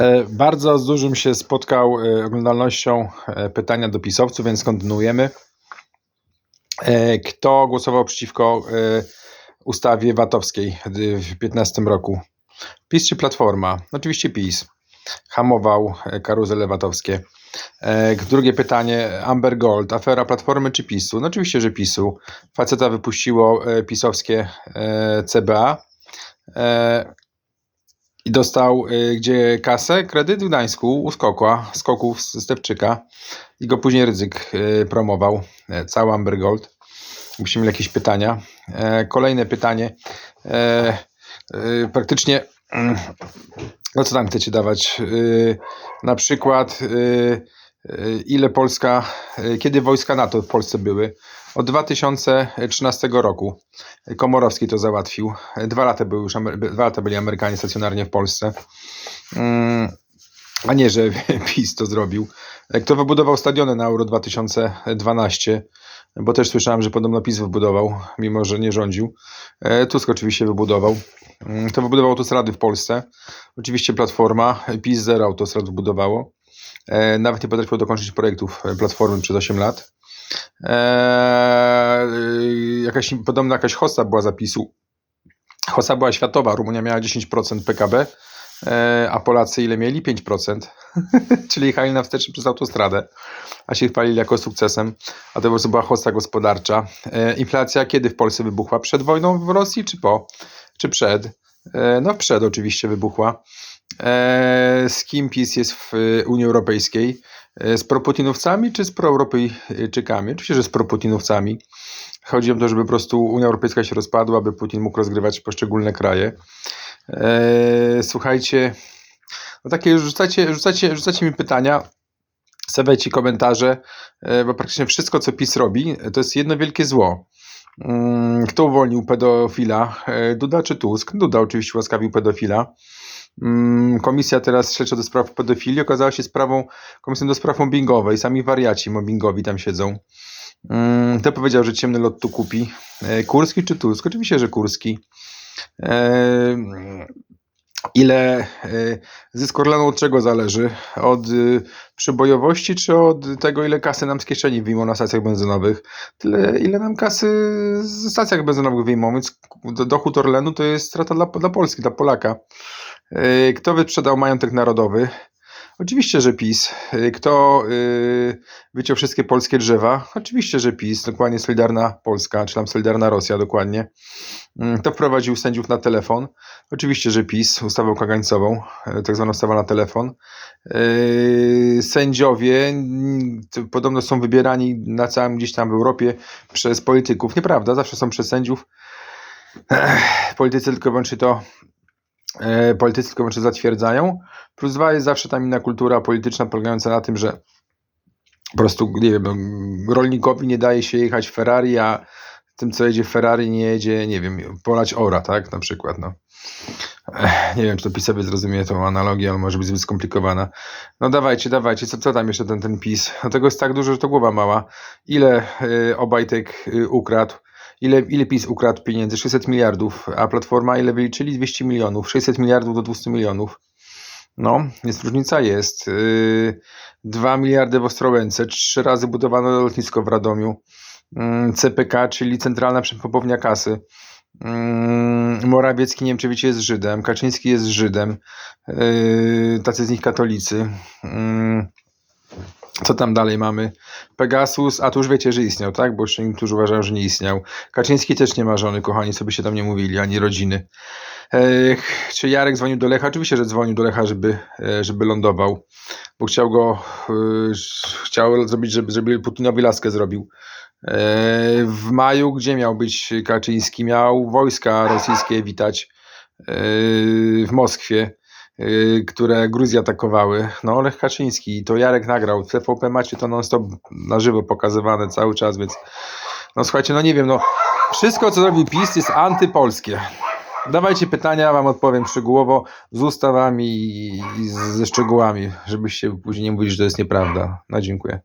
E, Bardzo z dużym się spotkał e, oglądalnością e, pytania do pisowców, więc kontynuujemy. Kto głosował przeciwko ustawie VAT-owskiej w 2015 roku? PiS czy Platforma? Oczywiście PiS. Hamował karuzele VAT-owskie. Drugie pytanie, Amber Gold, afera Platformy czy PiSu? No oczywiście, że PiSu. Faceta wypuściło pisowskie CBA i dostał y, gdzie kasę? Kredyt w Gdańsku u Skokła, Skoków z Stepczyka i go później Rydzyk y, promował, e, cały Amber Gold. Musimy jakieś pytania. E, Kolejne pytanie. E, e, Praktycznie, mm, no co tam chcecie dawać? Y, Na przykład, y, y, ile Polska, y, kiedy wojska NATO w Polsce były? Od 2013 roku. Komorowski to załatwił. Dwa lata, były już, dwa lata byli Amerykanie stacjonarnie w Polsce. Mm, A nie, że PiS to zrobił. Kto wybudował stadiony na Euro 2012? Bo też słyszałem, że podobno PiS wybudował, mimo że nie rządził. E, Tusk oczywiście wybudował. Mm, Kto wybudował autostrady w Polsce? Oczywiście Platforma. PiS zero autostrad wybudowało. E, Nawet nie potrafiło dokończyć projektów Platformy przez 8 lat. Eee, jakaś podobna jakaś hossa była zapisu. Hossa była światowa, Rumunia miała 10% PKB, e, a Polacy ile mieli? 5%. Czyli jechali na wstecz przez autostradę, a się chwalili jako sukcesem, a to po prostu była hossa gospodarcza. E, inflacja kiedy w Polsce wybuchła? Przed wojną w Rosji czy po? Czy przed? E, no przed oczywiście wybuchła. E, z kim PiS jest w e, Unii Europejskiej? E, Z proputinowcami czy z proeuropejczykami? Oczywiście, że z proputinowcami. Chodzi o to, żeby po prostu Unia Europejska się rozpadła, aby Putin mógł rozgrywać poszczególne kraje. Słuchajcie, no takie rzucacie, rzucacie, rzucacie mi pytania, stawiajcie komentarze, bo praktycznie wszystko, co PiS robi, to jest jedno wielkie zło. Mm, Kto uwolnił pedofila? Duda czy Tusk? Duda oczywiście łaskawił pedofila. Mm, Komisja teraz śledcza do spraw pedofilii okazała się sprawą, komisją do spraw mobbingowej. Sami wariaci mobbingowi tam siedzą. Mm, Kto powiedział, że ciemny lot tu kupi? E, Kurski czy Tusk? Oczywiście, że Kurski. E, Ile e, zysk Orlenu od czego zależy? Od y, przebojowości, czy od tego, ile kasy nam z kieszeni wyjmą na stacjach benzynowych? Tyle, ile nam kasy z stacjach benzynowych wyjmą, więc do- dochód Orlenu to jest strata dla, dla Polski, dla Polaka. E, Kto wyprzedał majątek narodowy? Oczywiście, że PiS. E, Kto y, wyciął wszystkie polskie drzewa? Oczywiście, że PiS. Dokładnie Solidarna Polska, czy tam Solidarna Rosja dokładnie. Mm, Kto wprowadził sędziów na telefon? Oczywiście, że PiS, ustawą kagańcową, tak zwana ustawa na telefon. Sędziowie podobno są wybierani na całym gdzieś tam w Europie przez polityków. Nieprawda, zawsze są przez sędziów. Politycy tylko wyłącznie to politycy tylko wyłącznie zatwierdzają. Plus dwa jest zawsze tam inna kultura polityczna polegająca na tym, że po prostu, nie wiem, rolnikowi nie daje się jechać Ferrari, a tym, co jedzie Ferrari, nie jedzie, nie wiem, polać ora, tak, na przykład, no. Nie wiem, czy to pisowie zrozumie tą analogię, ale może być zbyt skomplikowana. No dawajcie, dawajcie, co, co tam jeszcze ten, ten PiS? No tego jest tak dużo, że to głowa mała. Ile y, Obajtek y, ukradł? Ile, ile PiS ukradł pieniędzy? 600 miliardów, a Platforma ile wyliczyli? 200 milionów. 600 miliardów do 200 milionów. No, jest różnica, jest. Yy, 2 miliardy w Ostrołęce, trzy razy budowano lotnisko w Radomiu. Yy, CPK, czyli Centralna Przepompownia Kasy. Yy, Morawiecki, nie wiem czy wiecie, jest Żydem. Kaczyński jest Żydem. Yy, tacy z nich katolicy. Co tam dalej mamy? Pegasus, a tu już wiecie, że istniał, tak? Bo jeszcze niektórzy uważają, że nie istniał. Kaczyński też nie ma żony, kochani, sobie się tam nie mówili, ani rodziny. Ech, czy Jarek dzwonił do Lecha? Oczywiście, że dzwonił do Lecha, żeby, e, żeby lądował, bo chciał go, e, chciał zrobić, żeby, żeby Putinowi laskę zrobił. E, W maju, gdzie miał być Kaczyński? Miał wojska rosyjskie witać w Moskwie, które Gruzję atakowały. No, Lech Kaczyński, to Jarek nagrał. W TVP macie to non-stop na żywo pokazywane cały czas, więc no słuchajcie, no nie wiem, no wszystko co robi PiS jest antypolskie. Dawajcie pytania, wam odpowiem szczegółowo z ustawami i i ze szczegółami, żebyście później nie mówili, że to jest nieprawda. No dziękuję.